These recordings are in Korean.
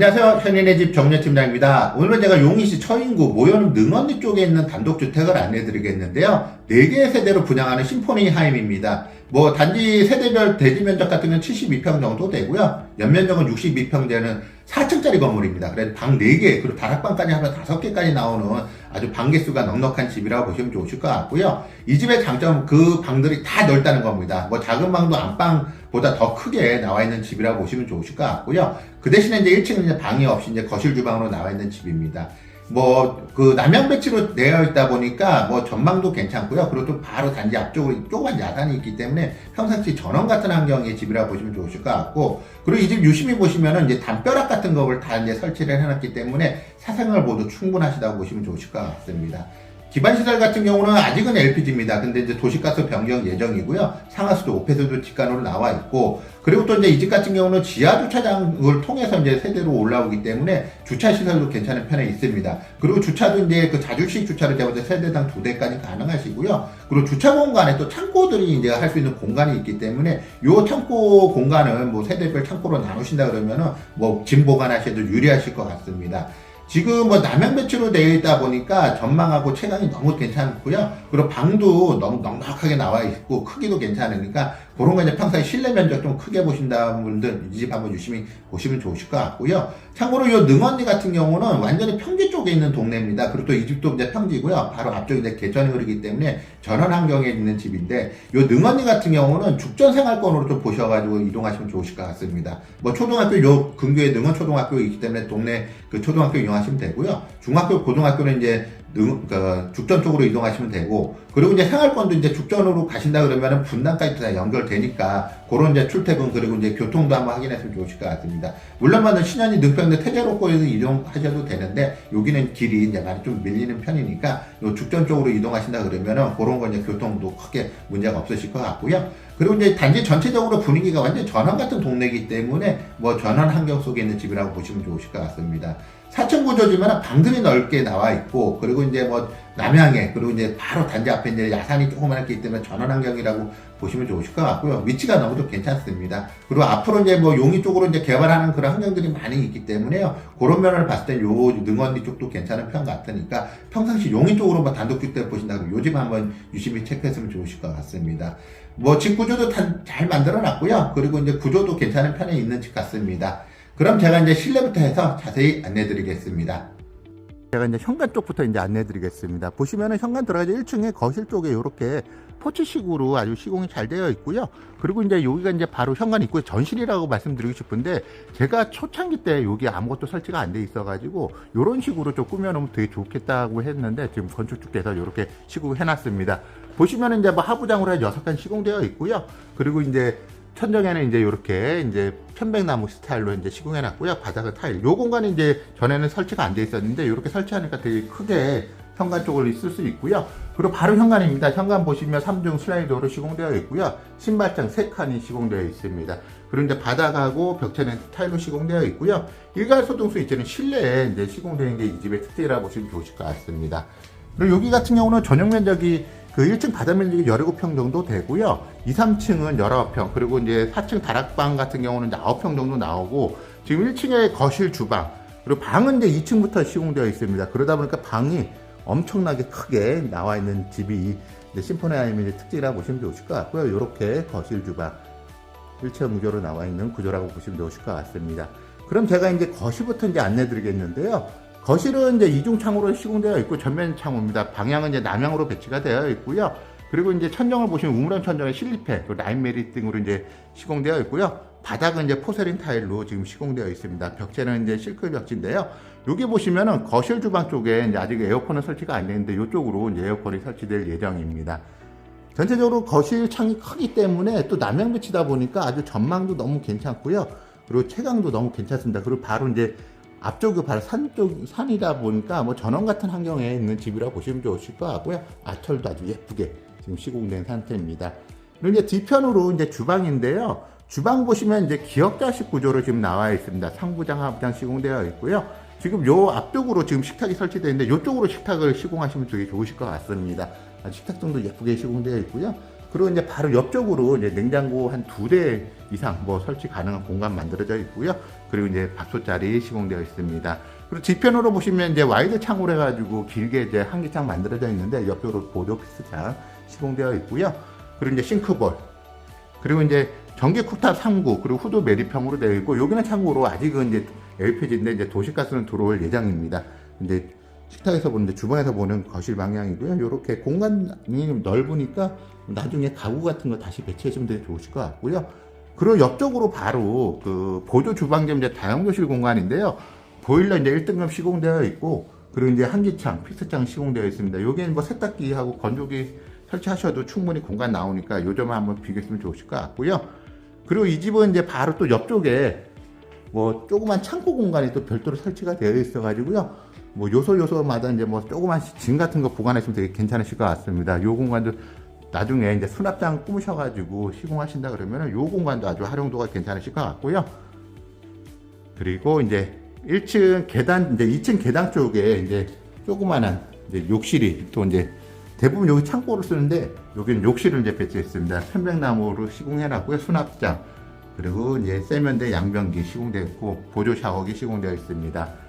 안녕하세요. 현인의 집 정려팀장입니다. 오늘은 제가 용인시 처인구 모현읍 능언리 쪽에 있는 단독주택을 안내드리겠는데요. 4개의 세대로 분양하는 심포니 하임입니다. 뭐 단지 세대별 대지 면적 같은 경우는 72평 정도 되고요. 연면적은 62평 되는 4층짜리 건물입니다. 그래서 방 4개, 그리고 다락방까지 하면 5개까지 나오는 아주 방 개수가 넉넉한 집이라고 보시면 좋으실 것 같고요. 이 집의 장점은 그 방들이 다 넓다는 겁니다. 뭐 작은 방도 안방 보다 더 크게 나와 있는 집이라고 보시면 좋으실 것 같고요. 그 대신에 이제 1층은 이제 방이 없이 이제 거실 주방으로 나와 있는 집입니다. 뭐, 그, 남양 배치로 되어 있다 보니까, 뭐, 전망도 괜찮고요. 그리고 또 바로 단지 앞쪽으로 조그만 야산이 있기 때문에 평상시 전원 같은 환경의 집이라고 보시면 좋으실 것 같고, 그리고 이 집 유심히 보시면은 이제 담벼락 같은 거를 다 이제 설치를 해놨기 때문에 사생활 모두 충분하시다고 보시면 좋으실 것 같습니다. 기반 시설 같은 경우는 아직은 LPG입니다. 근데 이제 도시가스 변경 예정이고요. 상하수도 5폐수도 직관으로 나와 있고, 그리고 또 이제 이 집 같은 경우는 지하 주차장을 통해서 이제 세대로 올라오기 때문에 주차 시설도 괜찮은 편에 있습니다. 그리고 주차도 이제 그 자주식 주차를 잡아서 세대당 두 대까지 가능하시고요. 그리고 주차 공간에 또 창고들이 이제 할 수 있는 공간이 있기 때문에 요 창고 공간을 뭐 세대별 창고로 나누신다 그러면은 뭐 짐 보관하셔도 유리하실 것 같습니다. 지금 뭐 남양 배치로 되어 있다 보니까 전망하고 체감이 너무 괜찮고요. 그리고 방도 너무 넉넉하게 나와 있고 크기도 괜찮으니까 그런 거 이제 평소에 실내 면적 좀 크게 보신다는 분들 이 집 한번 유심히 보시면 좋으실 것 같고요. 참고로 이 능언리 같은 경우는 완전히 평지 쪽에 있는 동네입니다. 그리고 또 이 집도 이제 평지고요. 바로 앞쪽에 이제 개천이 흐르기 때문에 전원 환경에 있는 집인데 이 능언리 같은 경우는 죽전 생활권으로 좀 보셔가지고 이동하시면 좋으실 것 같습니다. 뭐 초등학교 요 근교에 능언 초등학교 있기 때문에 동네 그 초등학교 이용하시면 되고요. 중학교 고등학교는 이제 능, 그 죽전 쪽으로 이동하시면 되고 그리고 이제 생활권도 이제 죽전으로 가신다 그러면은 분당까지 다 연결되니까 그런 이제 출퇴근 그리고 이제 교통도 한번 확인했으면 좋으실 것 같습니다. 물론만은 신현이 능평대 태제로고에서 이동하셔도 되는데 여기는 길이 이제 많이 좀 밀리는 편이니까 요 죽전 쪽으로 이동하신다 그러면은 그런 거 이제 교통도 크게 문제가 없으실 것 같고요. 그리고 이제 단지 전체적으로 분위기가 완전 전원 같은 동네이기 때문에 뭐 전원 환경 속에 있는 집이라고 보시면 좋으실 것 같습니다. 4층 구조지만 방들이 넓게 나와 있고 그리고 이제 뭐 남향에 그리고 이제 바로 단지 앞에 이제 야산이 조그맣게 있기 때문에 전원 환경이라고 보시면 좋으실 것 같고요. 위치가 너무도 괜찮습니다. 그리고 앞으로 이제 뭐 용이 쪽으로 이제 개발하는 그런 환경들이 많이 있기 때문에요. 그런 면을 봤을 때 요 능원리 쪽도 괜찮은 편 같으니까 평상시 용인 쪽으로 뭐 단독주택 보신다고 요집 한번 유심히 체크했으면 좋으실 것 같습니다. 뭐 집 구조도 다잘 만들어 놨고요. 그리고 이제 구조도 괜찮은 편에 있는 집 같습니다. 그럼 제가 이제 실내부터 해서 자세히 안내 드리겠습니다. 제가 이제 현관 쪽부터 이제 안내 드리겠습니다. 보시면은 현관 들어가서 1층에 거실 쪽에 이렇게 포치식으로 아주 시공이 잘 되어 있고요. 그리고 이제 여기가 이제 바로 현관 입구의 전실이라고 말씀드리고 싶은데 제가 초창기 때 여기 아무것도 설치가 안 돼 있어가지고 이런 식으로 좀 꾸며놓으면 되게 좋겠다고 했는데 지금 건축주께서 이렇게 시공해 놨습니다. 보시면은 이제 뭐 하부장으로 해서 6칸 시공되어 있고요. 그리고 이제 천정에는 이제 이렇게 이제 편백나무 스타일로 이제 시공해 놨고요. 바닥은 타일. 요 공간이 이제 전에는 설치가 안 돼 있었는데 이렇게 설치하니까 되게 크게 현관 쪽으로 쓸수 있고요. 그리고 바로 현관입니다. 현관 보시면 3중 슬라이드로 시공되어 있고요. 신발장 3칸이 시공되어 있습니다. 이제 바닥하고 벽체는 타일로 시공되어 있고요. 일괄 소등수 이제는 실내에 이제 시공되는 게 이 집의 특징이라고 보시면 좋으실 것 같습니다. 그리고 여기 같은 경우는 전용 면적이 그 1층 바닥 면적이 17평 정도 되고요. 2, 3층은 19평, 그리고 이제 4층 다락방 같은 경우는 이제 9평 정도 나오고, 지금 1층에 거실 주방, 그리고 방은 이제 2층부터 시공되어 있습니다. 그러다 보니까 방이 엄청나게 크게 나와 있는 집이 이제 심포니아임의 특징이라고 보시면 좋으실 것 같고요. 이렇게 거실 주방, 일체형 구조로 나와 있는 구조라고 보시면 좋으실 것 같습니다. 그럼 제가 이제 거실부터 이제 안내 드리겠는데요. 거실은 이제 이중 창으로 시공되어 있고 전면 창호입니다. 방향은 이제 남향으로 배치가 되어 있고요. 그리고 이제 천정을 보시면 우물원 천정에 실리패, 그리고 라인 메리 등으로 이제 시공되어 있고요. 바닥은 이제 포세린 타일로 지금 시공되어 있습니다. 벽체는 이제 실크 벽지인데요. 여기 보시면은 거실 주방 쪽에 아직 에어컨은 설치가 안 되는데 이쪽으로 이제 에어컨이 설치될 예정입니다. 전체적으로 거실 창이 크기 때문에 또 남향 배치다 보니까 아주 전망도 너무 괜찮고요. 그리고 채광도 너무 괜찮습니다. 그리고 바로 이제 앞쪽이 바로 산 쪽, 산이다 보니까 뭐 전원 같은 환경에 있는 집이라고 보시면 좋으실 것 같고요. 아철도 아주 예쁘게 지금 시공된 상태입니다. 그리고 이제 뒤편으로 이제 주방인데요. 주방 보시면 이제 기역자식 구조로 지금 나와 있습니다. 상부장, 하부장 시공되어 있고요. 지금 요 앞쪽으로 지금 식탁이 설치되어 있는데 이쪽으로 식탁을 시공하시면 되게 좋으실 것 같습니다. 아, 식탁등도 예쁘게 시공되어 있고요. 그리고 이제 바로 옆쪽으로 이제 냉장고 한 두 대 이상 뭐 설치 가능한 공간 만들어져 있고요. 그리고 이제 밥솥 자리 시공되어 있습니다. 그리고 뒤편으로 보시면 이제 와이드 창으로 해가지고 길게 이제 한기창 만들어져 있는데 옆쪽으로 보드 오피스장 시공되어 있고요. 그리고 이제 싱크볼 그리고 이제 전기 쿡탑 3구 그리고 후드 매립형으로 되어 있고 여기는 참고로 아직은 이제 LPG인데 이제 도시가스는 들어올 예정입니다. 근데 식탁에서 보는데 주방에서 보는 거실 방향이고요. 이렇게 공간이 넓으니까 나중에 가구 같은 거 다시 배치하시면 되게 좋으실 것 같고요. 그리고 옆쪽으로 바로 그 보조 주방 겸 이제 다용도실 공간인데요. 보일러 이제 1등급 시공되어 있고 그리고 이제 한기창, 피스창 시공되어 있습니다. 여기는 뭐 세탁기하고 건조기 설치하셔도 충분히 공간 나오니까 요 점을 한번 비교했으면 좋으실 것 같고요. 그리고 이 집은 이제 바로 또 옆쪽에 뭐 조그만 창고 공간이 또 별도로 설치가 되어 있어 가지고요. 뭐 요소 요소마다 이제 뭐 조그만 짐 같은 거 보관하시면 되게 괜찮으실 것 같습니다. 요 공간도 나중에 이제 수납장 꾸미셔가지고 시공하신다 그러면은 요 공간도 아주 활용도가 괜찮으실 것 같고요. 그리고 이제 1층 계단 이제 2층 계단 쪽에 이제 조그만한 이제 욕실이 또 이제 대부분 여기 창고를 쓰는데 여기는 욕실을 이제 배치했습니다. 편백나무로 시공해놨고요. 수납장 그리고 이제 세면대 양변기 시공되어 있고 보조 샤워기 시공되어 있습니다.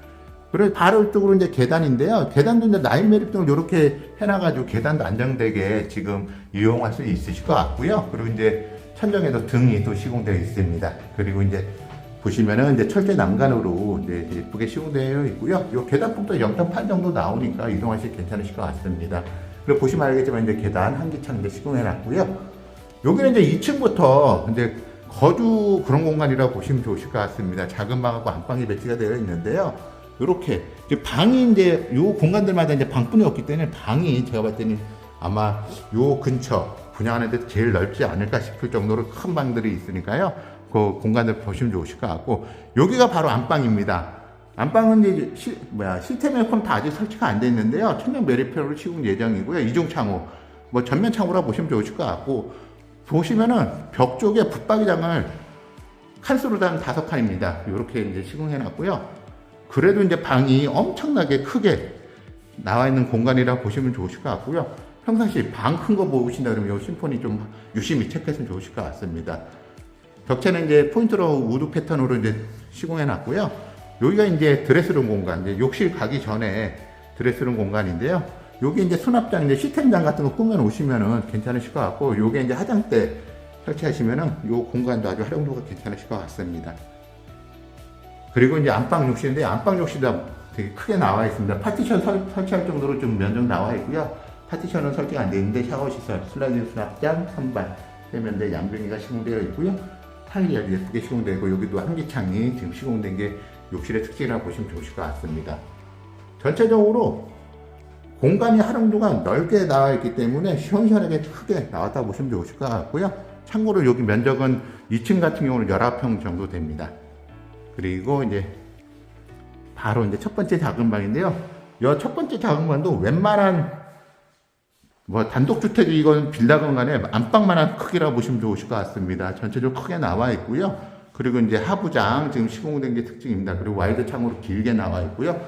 그리고 바로 이쪽으로 이제 계단인데요. 계단도 이제 나인 매립등을 이렇게 해놔가지고 계단도 안정되게 지금 이용할 수 있으실 것 같고요. 그리고 이제 천정에도 등이 또 시공되어 있습니다. 그리고 이제 보시면은 이제 철제 난간으로 이제 예쁘게 시공되어 있고요. 이 계단폭도 0.8 정도 나오니까 이동하시 괜찮으실 것 같습니다. 그리고 보시면 알겠지만 이제 계단 한기창 이제 시공해 놨고요. 여기는 이제 2층부터 이제 거주 그런 공간이라고 보시면 좋으실 것 같습니다. 작은 방하고 안방이 배치가 되어 있는데요. 이렇게 방이 이제 요 공간들마다 이제 방뿐이 없기 때문에 방이 제가 때는 아마 요 근처 분양하는 데 제일 넓지 않을까 싶을 정도로 큰 방들이 있으니까요. 그 공간을 보시면 좋으실 것 같고 여기가 바로 안방입니다. 안방은 이제 시, 뭐야 시스템 에어컨 다 아직 설치가 안 돼 있는데요. 천장 매립형으로 시공 예정이고요. 이중 창호, 뭐 전면 창호라 보시면 좋으실 것 같고 보시면은 벽 쪽에 붙박이장을 칸수로 단 다섯 칸입니다. 이렇게 이제 시공해 놨고요. 그래도 이제 방이 엄청나게 크게 나와 있는 공간이라 보시면 좋으실 것 같고요. 평상시 방 큰 거 보신다 그러면 이 심폰이 좀 유심히 체크했으면 좋으실 것 같습니다. 벽체는 이제 포인트로 우드 패턴으로 이제 시공해 놨고요. 여기가 이제 드레스룸 공간, 이제 욕실 가기 전에 드레스룸 공간인데요. 여기 이제 수납장, 이제 시스템장 같은 거 꾸며 놓으시면은 괜찮으실 것 같고, 요게 이제 화장대 설치하시면은 요 공간도 아주 활용도가 괜찮으실 것 같습니다. 그리고 이제 안방 욕실인데 안방 욕실도 되게 크게 나와 있습니다. 파티션 설, 설치할 정도로 좀 면적 나와 있고요. 파티션은 설치가 안 되어 있는데 샤워 시설, 슬라이드 수납장, 선반, 세면대 양변기가 시공되어 있고요. 타일이 아주 예쁘게 시공되고 여기도 한기창이 지금 시공된 게 욕실의 특징이라고 보시면 좋으실 것 같습니다. 전체적으로 공간이 활용도가 넓게 나와 있기 때문에 시원시원하게 크게 나왔다 보시면 좋으실 것 같고요. 참고로 여기 면적은 2층 같은 경우는 19평 정도 됩니다. 그리고 이제 바로 이제 첫 번째 작은 방인데요. 이 첫 번째 작은 방도 웬만한 뭐 단독주택이 이건 빌라건 간에 안방만한 크기라 보시면 좋으실 것 같습니다. 전체적으로 크게 나와 있고요. 그리고 이제 하부장 지금 시공된 게 특징입니다. 그리고 와이드 창으로 길게 나와 있고요.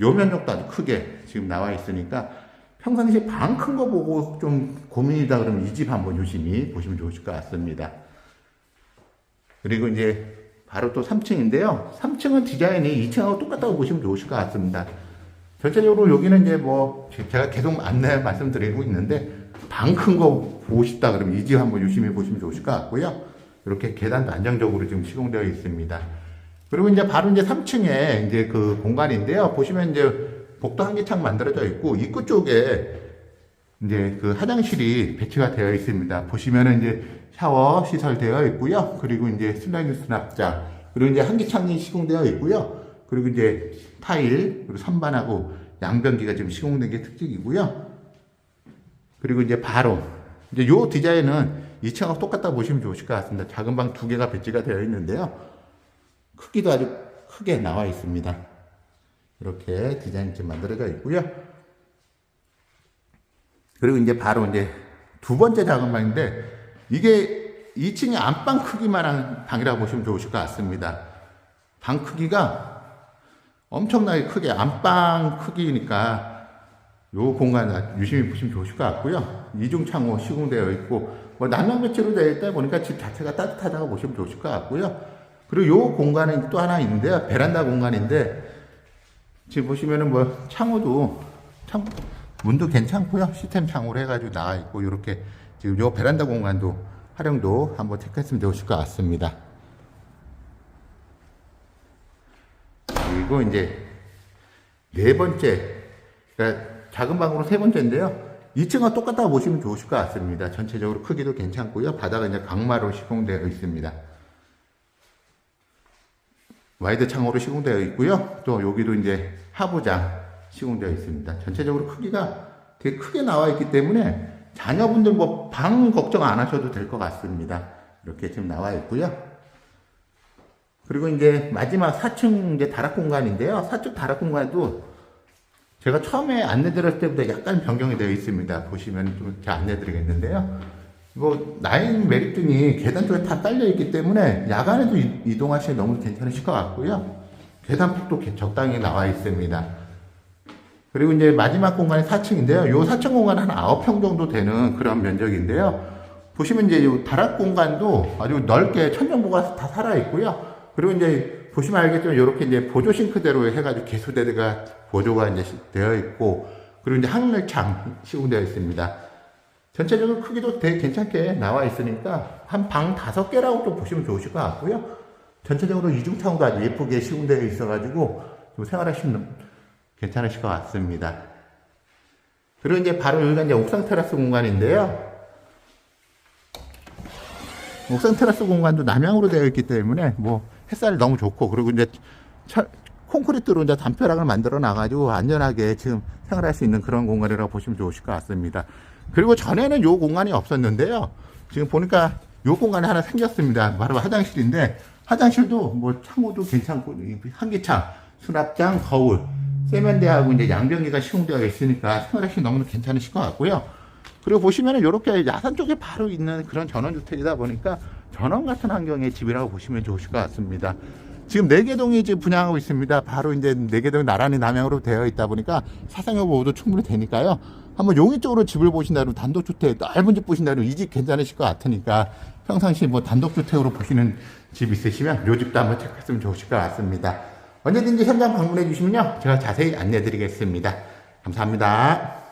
요 면적도 아주 크게 지금 나와 있으니까 평상시 방 큰 거 보고 좀 고민이다 그러면 이 집 한번 유심히 보시면 좋으실 것 같습니다. 그리고 이제 바로 또 3층인데요. 3층은 디자인이 2층하고 똑같다고 보시면 좋으실 것 같습니다. 전체적으로 여기는 이제 뭐 제가 계속 안내 말씀드리고 있는데 방 큰 거 보고 싶다 그러면 이 집 한번 유심히 보시면 좋으실 것 같고요. 이렇게 계단도 안정적으로 지금 시공되어 있습니다. 그리고 이제 바로 이제 3층에 이제 그 공간인데요. 보시면 이제 복도 한개창 만들어져 있고 입구 쪽에 이제 그 화장실이 배치가 되어 있습니다. 보시면은 이제 샤워 시설 되어 있고요. 그리고 이제 슬라이드 수납장, 그리고 이제 한기창이 시공되어 있고요. 그리고 이제 타일, 그리고 선반하고 양변기가 지금 시공된 게 특징이고요. 그리고 이제 바로 이제 요 디자인은 2층하고 똑같다 보시면 좋으실 것 같습니다. 작은 방 두 개가 배치가 되어 있는데요. 크기도 아주 크게 나와 있습니다. 이렇게 디자인이 지금 만들어져 있고요. 그리고 이제 바로 이제 두 번째 작은 방인데 이게 2층의 안방 크기만 한 방이라고 보시면 좋으실 것 같습니다. 방 크기가 엄청나게 크게 안방 크기니까 요 공간 유심히 보시면 좋으실 것 같고요. 이중 창호 시공되어 있고 뭐 난방 배치로 되어 있다 보니까 집 자체가 따뜻하다고 보시면 좋으실 것 같고요. 그리고 요 공간은 또 하나 있는데요. 베란다 공간인데 지금 보시면은 뭐 창호도 창 문도 괜찮고요. 시스템 창호로 해가지고 나와 있고 이렇게 지금 요 베란다 공간도 활용도 한번 체크했으면 좋으실 것 같습니다. 그리고 이제 네 번째, 그러니까 작은 방으로 세 번째인데요. 2층과 똑같다고 보시면 좋으실 것 같습니다. 전체적으로 크기도 괜찮고요. 바닥은 이제 강마로 시공되어 있습니다. 와이드 창호로 시공되어 있고요. 또 여기도 이제 하부장 시공되어 있습니다. 전체적으로 크기가 되게 크게 나와 있기 때문에 자녀분들 뭐 방 걱정 안 하셔도 될 것 같습니다. 이렇게 지금 나와 있고요. 그리고 이제 마지막 4층 이제 다락 공간인데요. 4층 다락 공간도 제가 처음에 안내 드렸을 때보다 약간 변경이 되어 있습니다. 보시면 좀 이렇게 안내 드리겠는데요. 뭐 나인 메리트니 계단 쪽에 다 딸려 있기 때문에 야간에도 이- 이동하시기 너무 괜찮으실 것 같고요. 계단폭도 개- 적당히 나와 있습니다. 그리고 이제 마지막 공간이 4층인데요. 요 4층 공간은 한 9평 정도 되는 그런 면적인데요. 보시면 이제 요 다락 공간도 아주 넓게 천정부가 다 살아 있고요. 그리고 이제 보시면 알겠지만 이렇게 이제 보조 싱크대로 해가지고 개수대가 보조가 이제 시- 되어 있고 그리고 이제 항렬창 시공되어 있습니다. 전체적으로 크기도 되게 괜찮게 나와 있으니까 한 방 다섯 개라고 좀 보시면 좋으실 것 같고요. 전체적으로 이중창도 아주 예쁘게 시공되어 있어가지고 좀 생활하시면 괜찮으실 것 같습니다. 그리고 이제 바로 여기가 이제 옥상 테라스 공간인데요. 옥상 테라스 공간도 남향으로 되어 있기 때문에 뭐 햇살이 너무 좋고 그리고 이제 철, 콘크리트로 이제 담벼락을 만들어 놔가지고 안전하게 지금 생활할 수 있는 그런 공간이라고 보시면 좋으실 것 같습니다. 그리고 전에는 요 공간이 없었는데요. 지금 보니까 요 공간이 하나 생겼습니다. 바로 화장실인데 화장실도 뭐 창호도 괜찮고 이 환기창, 수납장, 거울, 세면대하고 이제 양변기가 시공되어 있으니까 생활하시기 너무 괜찮으실 것 같고요. 그리고 보시면은 이렇게 야산 쪽에 바로 있는 그런 전원주택이다 보니까 전원 같은 환경의 집이라고 보시면 좋으실 것 같습니다. 지금 네개동이 지금 분양하고 있습니다. 바로 이제 네개동이 나란히 남향으로 되어 있다 보니까 사상여 보호도 충분히 되니까요. 한번 용인 쪽으로 집을 보신다면 단독주택 넓은 집 보신다면 이 집 괜찮으실 것 같으니까 평상시 뭐 단독주택으로 보시는 집 있으시면 요 집도 한번 체크했으면 좋으실 것 같습니다. 언제든지 현장 방문해 주시면요. 제가 자세히 안내 드리겠습니다. 감사합니다.